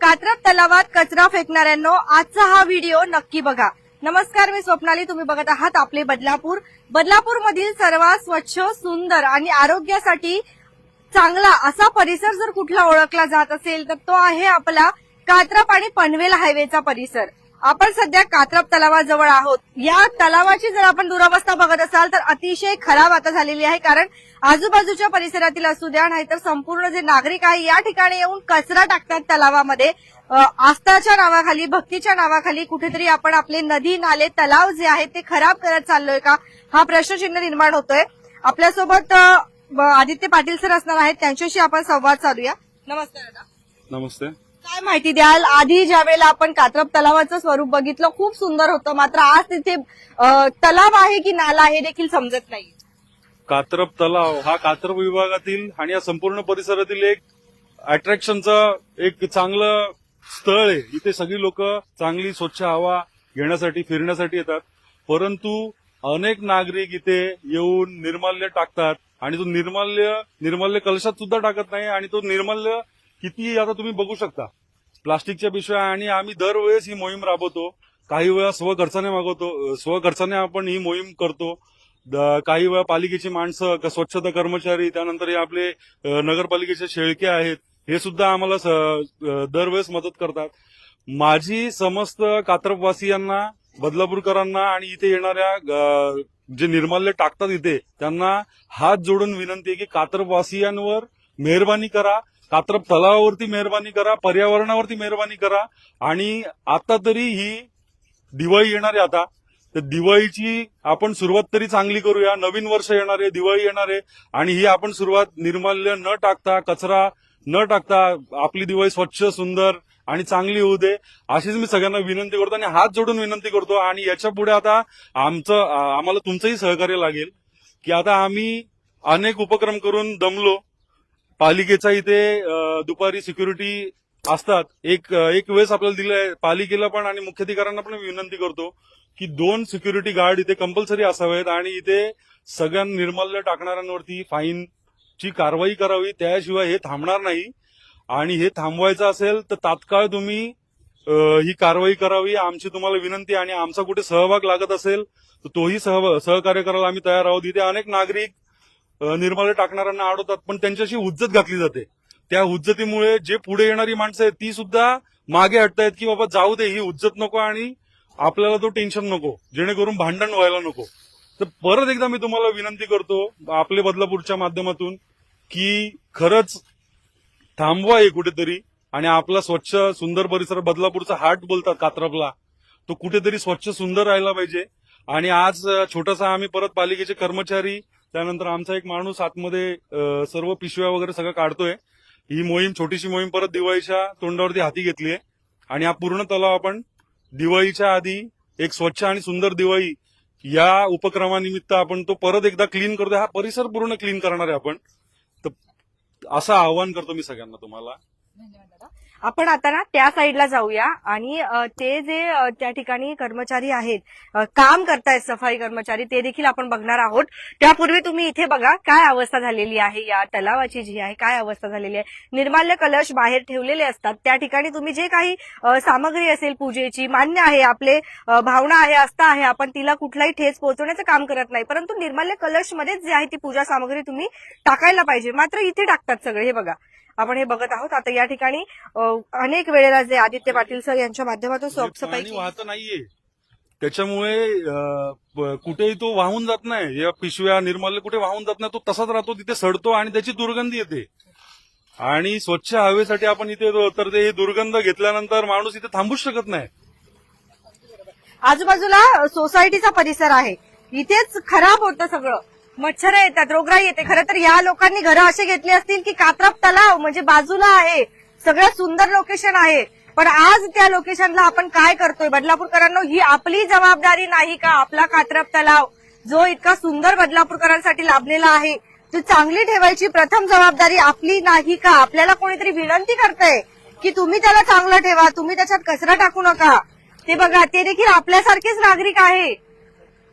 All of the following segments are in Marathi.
कात्रप तलावात कचरा फेकणाऱ्यांनो आजचा हा व्हिडिओ नक्की बघा. नमस्कार मी स्वप्नाली. तुम्ही बघत आहात आपले बदलापूर. बदलापूर मधील सर्वात स्वच्छ सुंदर आणि आरोग्यासाठी चांगला असा परिसर जर कुठला ओळखला जात असेल तर तो आहे आपला कात्रप आणि पनवेल हायवेचा परिसर. आपण सध्या कात्रप तलावाजवळ आहोत. या तलावाची जर आपण दुरावस्था बघत असाल तर अतिशय खराब आता झालेली आहे कारण आजूबाजूच्या परिसरातील असू द्या नाहीतर संपूर्ण जे नागरिक आहे या ठिकाणी येऊन कचरा टाकतात तलावामध्ये. आस्थाच्या नावाखाली भक्तीच्या नावाखाली कुठेतरी आपण आपले नदी नाले तलाव जे आहेत ते खराब करत चाललोय का? हा प्रश्नचिन्ह निर्माण होतोय. आपल्यासोबत आदित्य पाटील सर असणार आहेत. त्यांच्याशी आपण संवाद साधूया. नमस्कार दादा. नमस्ते. काय माहिती द्याल? आधी ज्या वेळेला आपण कात्रप तलावाचं स्वरूप बघितलं खूप सुंदर होतं. मात्र आज तिथे तलाव आहे की नाला हे देखील समजत नाही कात्रप तलाव हा कात्रप विभागातील आणि या संपूर्ण परिसरातील एक अट्रॅक्शनचं एक चांगलं स्थळ आहे. इथे सगळी लोक चांगली स्वच्छ हवा घेण्यासाठी फिरण्यासाठी येतात. परंतु अनेक नागरिक इथे येऊन निर्माल्य टाकतात आणि तो निर्माल्य निर्माल्य कलशात सुद्धा टाकत नाही आणि तो निर्माल्य किती आता तुम्ही बघू शकता. प्लास्टिकच्या पिशव्या आणि आम्ही दरवेळेस ही मोहीम राबवतो. काही वेळा स्वखर्चाने मागवतो स्वखर्चाने आपण ही मोहीम करतो. काही वेळा पालिकेची माणसं स्वच्छता कर्मचारी त्यानंतर हे आपले नगरपालिकेचे शेळके आहेत हे सुद्धा आम्हाला दरवेळेस मदत करतात. माझी समस्त कात्रपवासियांना बदलापूरकरांना आणि इथे येणाऱ्या जे निर्माल्य टाकतात इथे त्यांना हात जोडून विनंती आहे की कात्रपवासियांवर मेहरबानी करा कात्रप तलावावरती मेहरबानी करा पर्यावरणावरती मेहरबानी करा आणि आता तरी ही दिवाळी येणारी आता. तर दिवाळीची आपण सुरुवात तरी चांगली करूया. नवीन वर्ष येणार आहे दिवाळी येणार आहे. आणि ही आपण सुरुवात निर्माल्य न टाकता कचरा न टाकता आपली दिवाळी स्वच्छ सुंदर आणि चांगली होऊ दे अशीच मी सगळ्यांना विनंती करतो आणि हात जोडून विनंती करतो. आणि याच्यापुढे आता आमचं आम्हाला तुमचंही सहकार्य लागेल की आता आम्ही अनेक उपक्रम करून दमलो. पालिकेचा इथे दुपारी सिक्युरिटी असतात. एक एक वेळेस आपल्याला दिलंय पालिकेला पण आणि मुख्याधिकाऱ्यांना पण विनंती करतो की दोन सिक्युरिटी गार्ड इथे कंपल्सरी असावेत आणि इथे सगळ्यां निर्माल्य टाकणाऱ्यांवरती फाईन ची कारवाई करावी. त्याशिवाय हे थांबणार नाही. आणि हे थांबवायचं असेल तर तात्काळ तुम्ही ही कारवाई करावी. आमची तुम्हाला विनंती आणि आमचा कुठे सहभाग लागत असेल तर तोही सह सहकार्य करायला आम्ही तयार आहोत. इथे अनेक नागरिक अ, निर्माल्य टाकणाऱ्यांना अडवतात पण त्यांच्याशी उज्जत घातली जाते. त्या हुज्जतीमुळे जे पुढे येणारी माणसं आहेत ती सुद्धा मागे हटतायत की बाबा जाऊ दे ही हुज्जत नको आणि आपल्याला तो टेन्शन नको जेणेकरून भांडण व्हायला नको. तर परत एकदा मी तुम्हाला विनंती करतो आपले बदलापूरच्या माध्यमातून की खरंच थांबवा हे कुठेतरी आणि आपला स्वच्छ सुंदर परिसर बदलापूरचा हार्ट बोलतात कात्रपला तो कुठेतरी स्वच्छ सुंदर राहिला पाहिजे. आणि आज छोटासा आम्ही परत पालिकेचे कर्मचारी त्यानंतर आमचा एक माणूस आतमध्ये सर्व पिशव्या वगैरे सगळं काढतोय. ही मोहीम छोटीशी मोहीम परत दिवाळीच्या तोंडावरती हाती घेतली आहे आणि हा पूर्ण तलाव आपण दिवाळीच्या आधी एक स्वच्छ आणि सुंदर दिवाळी या उपक्रमानिमित्त आपण तो परत एकदा क्लीन करतोय. हा परिसर पूर्ण क्लीन करणार आहे आपण. तर असं आवाहन करतो मी सगळ्यांना तुम्हाला. आपण आता ना त्या साईडला जाऊया आणि ते जे त्या ठिकाणी कर्मचारी आहेत काम करतायत सफाई कर्मचारी ते देखील आपण बघणार आहोत. त्यापूर्वी तुम्ही इथे बघा काय अवस्था झालेली आहे या तलावाची जी आहे काय अवस्था झालेली आहे. निर्माल्य कलश बाहेर ठेवलेले असतात. त्या ठिकाणी तुम्ही जे काही सामग्री असेल पूजेची मान्य आहे आपले भावना आहे आस्था आहे आपण तिला कुठलाही ठेच पोहोचवण्याचं काम करत नाही. परंतु निर्माल्य कलश मध्येच जे आहे ती पूजा सामग्री तुम्ही टाकायला पाहिजे. मात्र इथे टाकतात सगळे हे बघा. आपण हे बघत आहोत. आता या ठिकाणी अनेक वेळेला जे आदित्य पाटील सर यांच्या माध्यमातून हे साफसफाई. वाहत नाहीये. त्याच्यामुळे कुठेही तो वाहून जात नाही. या पिशव्या निर्माल्य कुठे वाहून जात नाही तो तसाच राहतो तिथे सडतो आणि त्याची दुर्गंधी येते. आणि स्वच्छ हवेसाठी आपण इथे येतो, तर ते दुर्गंध घेतल्यानंतर माणूस इथे थांबूच शकत नाही. आजूबाजूला सोसायटीचा परिसर आहे. इथेच खराब होतं सगळं. मच्छर येतात रोगराई येते. खरं तर या लोकांनी घरं असे घेतली असतील की कात्रप तलाव म्हणजे बाजूला आहे. सगळ्यात सुंदर लोकेशन आहे. पण आज त्या लोकेशनला आपण काय करतोय? बदलापूरकरांनो ही आपली जबाबदारी नाही का आपला कात्रप तलाव? जो इतका सुंदर बदलापूरकरांसाठी लाभलेला आहे. ती चांगली ठेवायची प्रथम जबाबदारी आपली नाही का? आपल्याला कोणीतरी विनंती करताय की तुम्ही त्याला चांगलं ठेवा तुम्ही त्याच्यात कचरा टाकू नका. ते बघा ते देखील आपल्यासारखेच नागरिक आहे.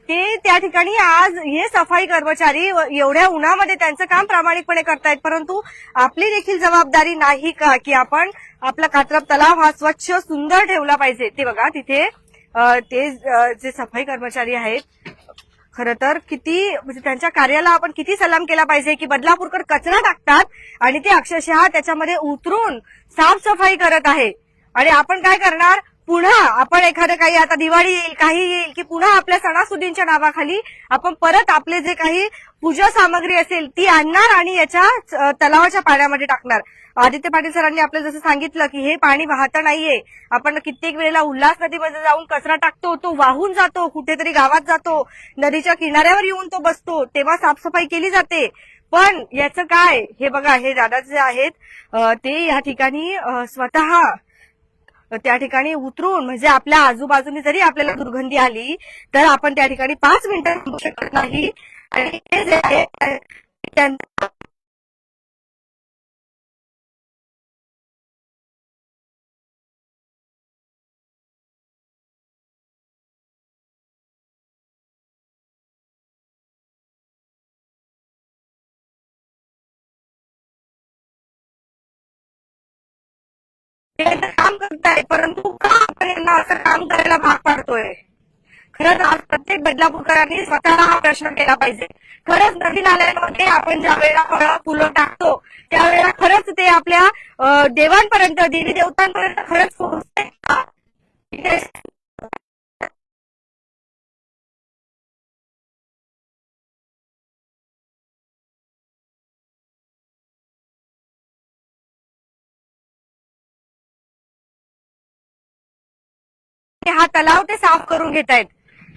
ते त्या ठिकाणी आज हे सफाई कर्मचारी एवढ्या उन्हामध्ये त्यांचं काम प्रामाणिकपणे करतायत परंतु आपली देखील जबाबदारी नाही का की आपण आपला कात्रप तलाव हा स्वच्छ सुंदर ठेवला पाहिजे. ते बघा तिथे ते जे सफाई कर्मचारी आहेत खरं तर किती म्हणजे त्यांच्या कार्याला आपण किती सलाम केला पाहिजे की बदलापूरकर कचरा टाकतात आणि ते अक्षरशः त्याच्यामध्ये उतरून साफसफाई करत आहे. आणि आपण काय करणार? पुन्हा आपण एखादं काही आता दिवाळी येईल काही येईल की पुन्हा आपल्या सणासुदींच्या नावाखाली आपण परत आपले जे काही पूजा सामग्री असेल ती आणणार आणि याच्या तलावाच्या पाण्यामध्ये टाकणार. आदित्य पाटील सरांनी आपल्याला जसं सांगितलं की हे पाणी वाहतं नाहीये. आपण कित्येक वेळेला उल्हास नदीमध्ये जाऊन कचरा टाकतो तो वाहून जातो कुठेतरी गावात जातो. नदीच्या किनाऱ्यावर येऊन तो बसतो तेव्हा साफसफाई केली जाते. पण याचं काय? हे बघा हे दादा जे आहेत ते या ठिकाणी स्वतः त्या ठिकाणी उतरून म्हणजे आपल्या आजूबाजूने जरी आपल्याला दुर्गंधी आली तर आपण त्या ठिकाणी पाच मिनिटं थांबू शकत नाही. आणि हे जे आहे ते तर काम करताय परंतु का आपण यांना असं काम करायला भाग पाडतोय. खरंच आज प्रत्येक बदलापूरकरांनी स्वतःला हा प्रश्न केला पाहिजे. खरंच नदी नाल्यांमध्ये आपण ज्या वेळेला फळं फुलं टाकतो त्यावेळेला खरंच ते आपल्या देवांपर्यंत देवी देवतांपर्यंत खरंच पोहोचते हा तलाव ते साफ करून घेत आहेत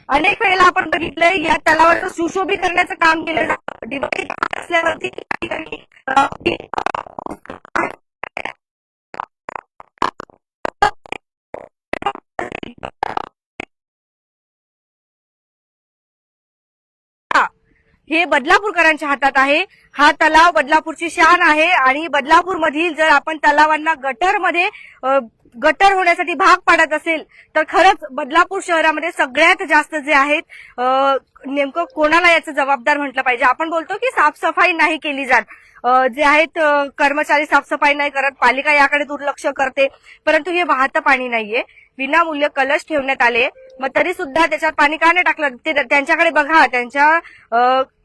अनेक वेळेला आपण बघितलंय या तलावाचं सुशोभीकरणाचं काम केलं जातं दिवाळी असल्यावरती हे बदलापूरकरांच्या हातात आहे. हा तलाव बदलापूरची शान आहे आणि बदलापूर मधील जर आपण तलावांना गटरमध्ये गटर होण्यासाठी भाग पाडत असेल तर खरंच बदलापूर शहरामध्ये सगळ्यात जास्त जे आहेत नेमकं कोणाला याचं जबाबदार म्हटलं पाहिजे? आपण बोलतो की साफसफाई नाही केली जात. जे आहेत कर्मचारी साफसफाई नाही करत पालिका याकडे दुर्लक्ष करते परंतु हे वाहतं पाणी नाहीये. विनामूल्य कलश ठेवण्यात आले. मग तरी सुद्धा त्याच्यात पाणी का नाही टाकलं? ते त्यांच्याकडे बघा त्यांच्या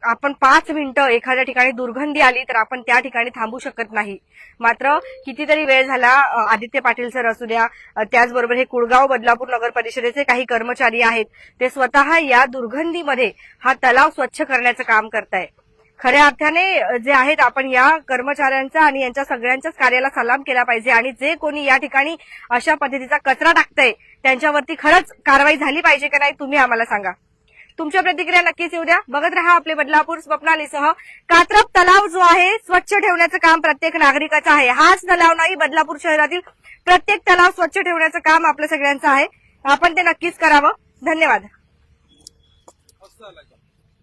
आपण पाच मिनिटं एखाद्या ठिकाणी दुर्गंधी आली तर आपण त्या ठिकाणी थांबू शकत नाही. मात्र कितीतरी वेळ झाला आदित्य पाटील सर असू द्या त्याचबरोबर हे कुळगाव बदलापूर नगर परिषदेचे काही कर्मचारी आहेत ते स्वतः या दुर्गंधीमध्ये हा तलाव स्वच्छ करण्याचं काम करताय खऱ्या अर्थाने जे आहेत आपण या कर्मचाऱ्यांचा आणि यांच्या सगळ्यांच्याच कार्याला सलाम केला पाहिजे आणि जे कोणी या ठिकाणी अशा पद्धतीचा कचरा टाकतंय त्यांच्यावरती खरंच कारवाई झाली पाहिजे का नाही तुम्ही आम्हाला सांगा. तुमच्या प्रतिक्रिया नक्कीच येऊ द्या. बघत राहा आपले बदलापूर स्वप्नालीसह. कात्रप तलाव जो आहे स्वच्छ ठेवण्याचं काम प्रत्येक नागरिकाचं आहे. हाच तलाव नाही बदलापूर शहरातील प्रत्येक तलाव स्वच्छ ठेवण्याचं काम आपल्या सगळ्यांचं आहे. आपण ते नक्कीच करावं. धन्यवाद.